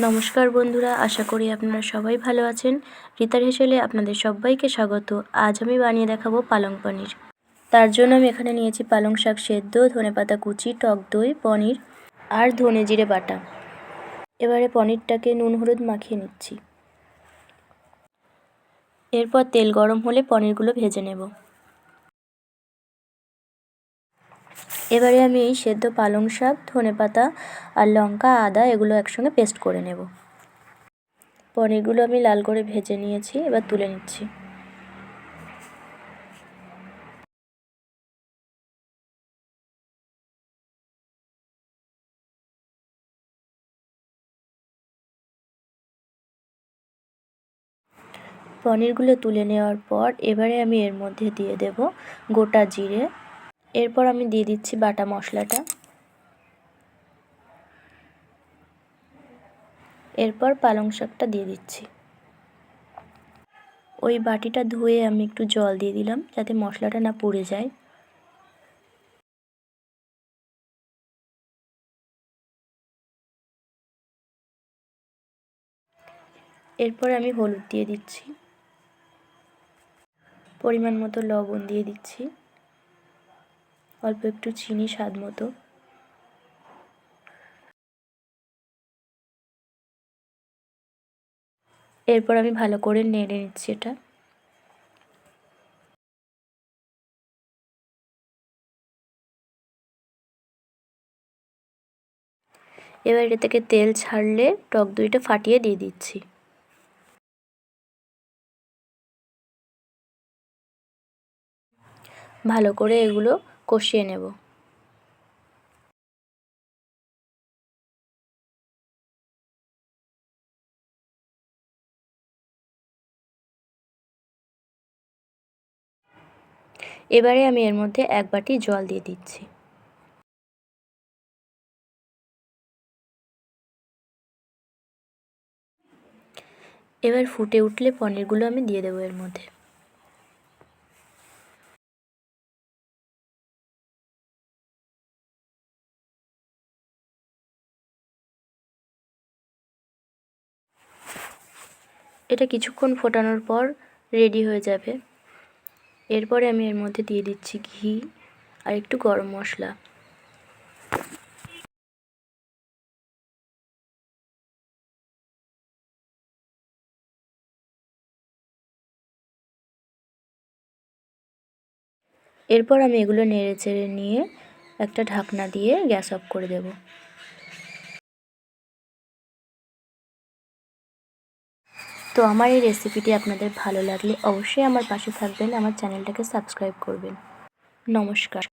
নমস্কার বন্ধুরা, আশা করি আপনারা সবাই ভালো আছেন। রিতার হেসেলে আপনাদের সবাইকে স্বাগত। আজ আমি বানিয়ে দেখাবো পালং পনির। তার জন্য আমি এখানে নিয়েছি পালং শাক সেদ্ধ ধনেপাতা কুচি, টক দই, পনির আর ধনে জিরে বাটা। এবারে পনিরটাকে নুন হলুদ মাখিয়ে নিচ্ছি। এরপর তেল গরম হলে পনিরগুলো ভেজে নেব। এবারে আমি এই সেদ্ধ পালং শাক ধনে পাতা আর লঙ্কা, আদা এগুলো একসঙ্গে পেস্ট করে নেব। পনিরগুলো আমি লাল করে ভেজে নিয়েছি, এবার তুলে নিচ্ছি। পনিরগুলো তুলে নেওয়ার পর এবারে আমি এর মধ্যে দিয়ে দেব গোটা জিরে এরপর আমি দিয়ে দিচ্ছি বাটা মশলাটা। এরপর পালং শাকটা দিয়ে দিচ্ছি। ওই বাটিটা ধুয়ে আমি একটু জল দিয়ে দিলাম যাতে মশলাটা না পুড়ে যায়। এরপর আমি হলুদ দিয়ে দিচ্ছি। পরিমাণ মতো লবণ দিয়ে দিচ্ছি। অল্প একটু চিনি, স্বাদ মতো। এরপর আমি ভালো করে নেড়ে নিচ্ছি এটা। এবার এটা থেকে তেল ছাড়লে টক দইটা ফাটিয়ে দিয়ে দিচ্ছি। ভালো করে এগুলো কষিয়ে নেব। এবারে আমি এর মধ্যে এক বাটি জল দিয়ে দিচ্ছি। এবার ফুটে উঠলে পনিরগুলো আমি দিয়ে দেবো এর মধ্যে। এটা কিছুক্ষণ ফোটানোর পর রেডি হয়ে যাবে। এরপরে আমি এর মধ্যে দিয়ে দিচ্ছি ঘি আর একটু গরম মশলা। এরপর আমি এগুলো নেড়ে চেড়ে নিয়ে একটা ঢাকনা দিয়ে গ্যাস অফ করে দেব। তো আমার এই রেসিপিটি আপনাদের ভালো লাগলে অবশ্যই আমার পাশে থাকবেন, আমার চ্যানেলটাকে সাবস্ক্রাইব করবেন। নমস্কার।